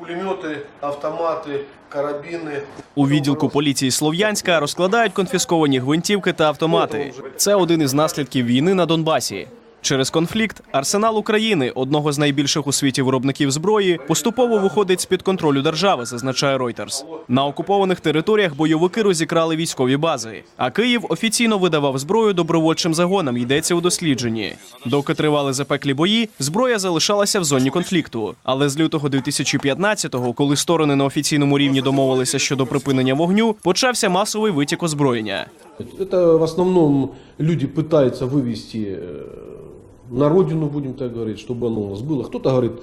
пулеметы, автоматы, карабины. У відділку поліції Слов'янська розкладають конфісковані гвинтівки та автомати. Це один із наслідків війни на Донбасі. Через конфлікт арсенал України, одного з найбільших у світі виробників зброї, поступово виходить з під контролю держави, зазначає Reuters. На окупованих територіях бойовики розікрали військові бази. А Київ офіційно видавав зброю добровольчим загонам. Йдеться у дослідженні. Доки тривали запеклі бої, зброя залишалася в зоні конфлікту. Але з лютого 2015-го, коли сторони на офіційному рівні домовилися щодо припинення вогню, почався масовий витік озброєння. Это в основном люди пытаются вывести э, на родину, будем так говорить, чтобы оно у нас было. Кто-то говорит,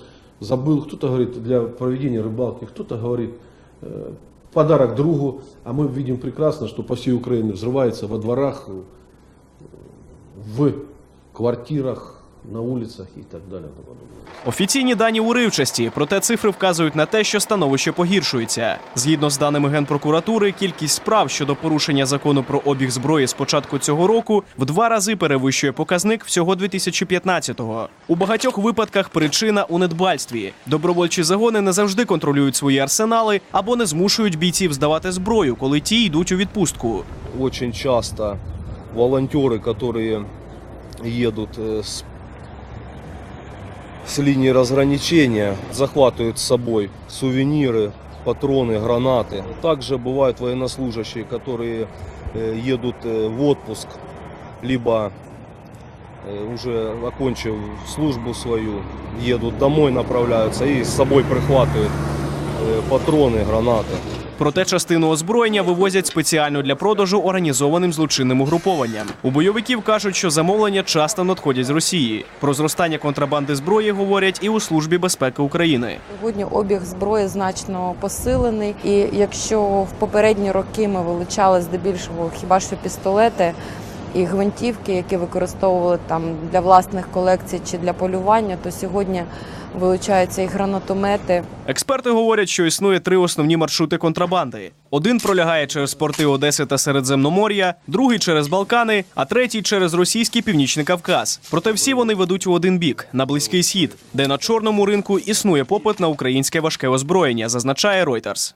забыл, кто-то говорит для проведения рыбалки, кто-то говорит э, подарок другу. А мы видим прекрасно, что по всей Украине взрывается во дворах, э, в квартирах, на улицах и так далее. и тому подобное. Офіційні дані уривчасті, проте цифри вказують на те, що становище погіршується. Згідно з даними генпрокуратури, кількість справ щодо порушення закону про обіг зброї з початку цього року в два рази перевищує показник всього 2015-го. У багатьох випадках причина у недбальстві. Добровольчі загони не завжди контролюють свої арсенали або не змушують бійців здавати зброю, коли ті йдуть у відпустку. очень часто волонтеры, которые едут э, с, с линии разграничения, захватывают с собой сувениры, патроны, гранаты. Также бывают военнослужащие, которые э, едут э, в отпуск, либо э, уже окончив службу свою, едут домой, направляются и с собой прихватывают э, патроны, гранаты. Проте частину озброєння вивозять спеціально для продажу організованим злочинним угрупованням. У бойовиків кажуть, що замовлення часто надходять з Росії. Про зростання контрабанди зброї говорять і у службі безпеки України. Сьогодні обіг зброї значно посилений, і якщо в попередні роки ми вилучали здебільшого хіба що пістолети і гвинтівки, які використовували там для власних колекцій чи для полювання, то сьогодні вилучаються і гранатомети. Експерти говорять, що існує три основні маршрути контрабанди: один пролягає через порти Одеси та Середземномор'я, другий через Балкани, а третій через російський північний Кавказ. Проте всі вони ведуть у один бік на близький схід, де на чорному ринку існує попит на українське важке озброєння, зазначає Reuters.